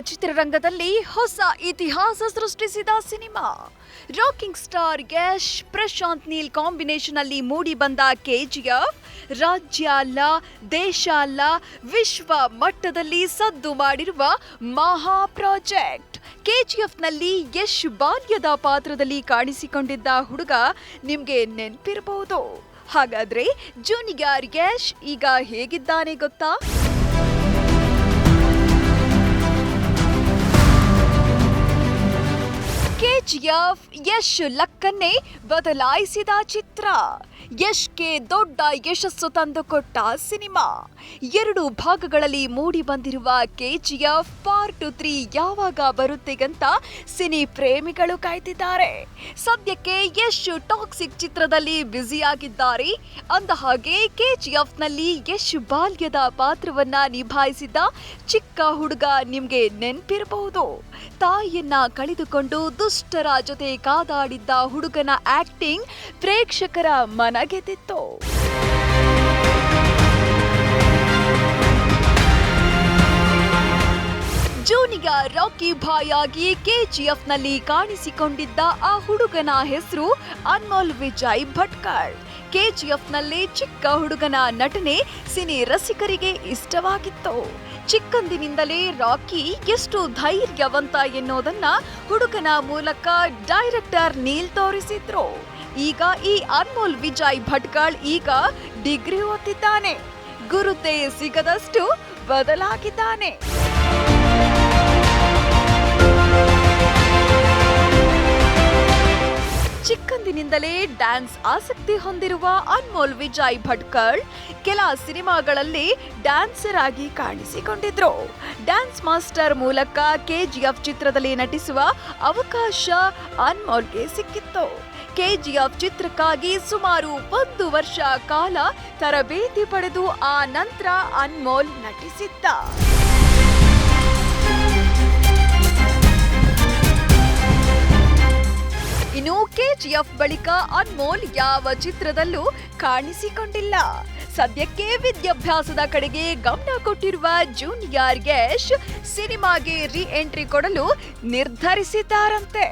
ಚಿತ್ರರಂಗದಲ್ಲಿ ಹೊಸ ಇತಿಹಾಸ ಸೃಷ್ಟಿಸಿದ cinema. Rocking star Yash Prashanth Neel combination ಅಲ್ಲಿ ಮೂಡಿ ಬಂದ ಕೆಜಿಎಫ್ ರಾಜ್ಯ ಅಲ್ಲ ದೇಶ ಅಲ್ಲ ವಿಶ್ವ ಮಟ್ಟದಲ್ಲಿ ಸದ್ದು ಮಾಡಿರುವ ಮಹಾ ಪ್ರಾಜೆಕ್ಟ್. ಕೆಜಿಎಫ್ನಲ್ಲಿ ಯಶ್ ಬಾಲ್ಯದ ಪಾತ್ರದಲ್ಲಿ ಕಾಣಿಸಿಕೊಂಡಿದ್ದ ಹುಡುಗ ನಿಮಗೆ ನೆನಪಿರಬಹುದು ಹಾಗಾದ್ರೆ ಜೂನಿಯರ್ ಯಶ್ ಈಗ ಹೇಗಿದ್ದಾನೆ ಗೊತ್ತಾ? ಕೆಜಿಎಫ್ ಯಶ್ ಲಕ್ಕನ್ನೇ ಬದಲಾಯಿಸಿದ ಚಿತ್ರ. ಯಶ್ಗೆ ದೊಡ್ಡ ಯಶಸ್ಸು ತಂದುಕೊಟ್ಟ ಸಿನಿಮಾ. ಎರಡು ಭಾಗಗಳಲ್ಲಿ ಮೂಡಿ ಬಂದಿರುವ ಕೆಜಿಎಫ್ ಪಾರ್ಟ್ ತ್ರೀ ಯಾವಾಗ ಬರುತ್ತೆ ಅಂತ ಸಿನಿ ಪ್ರೇಮಿಗಳು ಕಾಯ್ತಿದ್ದಾರೆ. ಸದ್ಯಕ್ಕೆ ಯಶ್ ಟಾಕ್ಸಿಕ್ ಚಿತ್ರದಲ್ಲಿ ಬ್ಯುಸಿಯಾಗಿದ್ದಾರೆ. ಅಂದ ಹಾಗೆ ಎಫ್ನಲ್ಲಿ ಯಶ್ ಬಾಲ್ಯದ ಪಾತ್ರವನ್ನ ನಿಭಾಯಿಸಿದ ಚಿಕ್ಕ ಹುಡುಗ ನಿಮ್ಗೆ ನೆನಪಿರಬಹುದು. ತಾಯಿಯನ್ನ ಕಳೆದುಕೊಂಡು ದುಷ್ಟರ ಜೊತೆ ಕಾದಾಡಿದ್ದ ಹುಡುಗನ ಆಕ್ಟಿಂಗ್ ಪ್ರೇಕ್ಷಕರ ಮನಗೆದ್ದಿತ್ತು ಜೂನಿಯ ರಾಕಿ ಭಾಯ್ ಆಗಿ ಕೆಜಿಎಫ್ನಲ್ಲಿ ಕಾಣಿಸಿಕೊಂಡಿದ್ದ ಆ ಹುಡುಗನ ಹೆಸರು ಅನ್ಮೋಲ್ ವಿಜಯ್ ಭಟ್ಕಳ್. ಕೆಜಿಎಫ್ನಲ್ಲಿ ಚಿಕ್ಕ ಹುಡುಗನ ನಟನೆ ಸಿನಿ ರಸಿಕರಿಗೆ ಇಷ್ಟವಾಗಿತ್ತು. ಚಿಕ್ಕಂದಿನಿಂದಲೇ ರಾಕಿ ಎಷ್ಟು ಧೈರ್ಯವಂತ ಎನ್ನುವುದನ್ನ ಹುಡುಗನ ಮೂಲಕ ಡೈರೆಕ್ಟರ್ ನೀಲ್ ತೋರಿಸಿದ್ರು. ಈಗ ಈ ಅನ್ಮೋಲ್ ವಿಜಯ್ ಭಟ್ಕಾಳ್ ಈಗ ಡಿಗ್ರಿ ಓದಿದ್ದಾನೆ ಗುರುತೇ ಸಿಗದಷ್ಟು ಬದಲಾಗಿದ್ದಾನೆ. ಚಿಕ್ಕಂದಿನಿಂದಲೇ ಡ್ಯಾನ್ಸ್ ಆಸಕ್ತಿ ಹೊಂದಿರುವ ಅನ್ಮೋಲ್ ವಿಜಯ್ ಭಟ್ಕರ್ ಕೆಲ ಸಿನಿಮಾಗಳಲ್ಲಿ ಡ್ಯಾನ್ಸರ್ ಆಗಿ ಕಾಣಿಸಿಕೊಂಡಿದ್ರು. ಡ್ಯಾನ್ಸ್ ಮಾಸ್ಟರ್ ಮೂಲಕ ಕೆಜಿಎಫ್ ಚಿತ್ರದಲ್ಲಿ ನಟಿಸುವ ಅವಕಾಶ ಅನ್ಮೋಲ್ಗೆ ಸಿಕ್ಕಿತ್ತು. ಕೆಜಿಎಫ್ ಚಿತ್ರಕ್ಕಾಗಿ ಸುಮಾರು ಒಂದು ವರ್ಷ ಕಾಲ ತರಬೇತಿ ಪಡೆದು ಆ ನಂತರ ಅನ್ಮೋಲ್ ನಟಿಸಿದ್ದ. ಕೆಜಿಎಫ್ ಬಳಿಕ ಅನ್ಮೋಲ್ ಯಾವ ಚಿತ್ರದಲ್ಲೂ ಕಾಣಿಸಿಕೊಂಡಿಲ್ಲ. ಸದ್ಯಕ್ಕೆ ವಿದ್ಯಾಭ್ಯಾಸದ ಕಡೆಗೆ ಗಮನ ಕೊಟ್ಟಿರುವ ಜೂನಿಯರ್ ಯಶ್ ಸಿನಿಮಾಗೆ ರಿ ಎಂಟ್ರಿ ಕೊಡಲು ನಿರ್ಧರಿಸಿದ್ದಾರಂತೆ.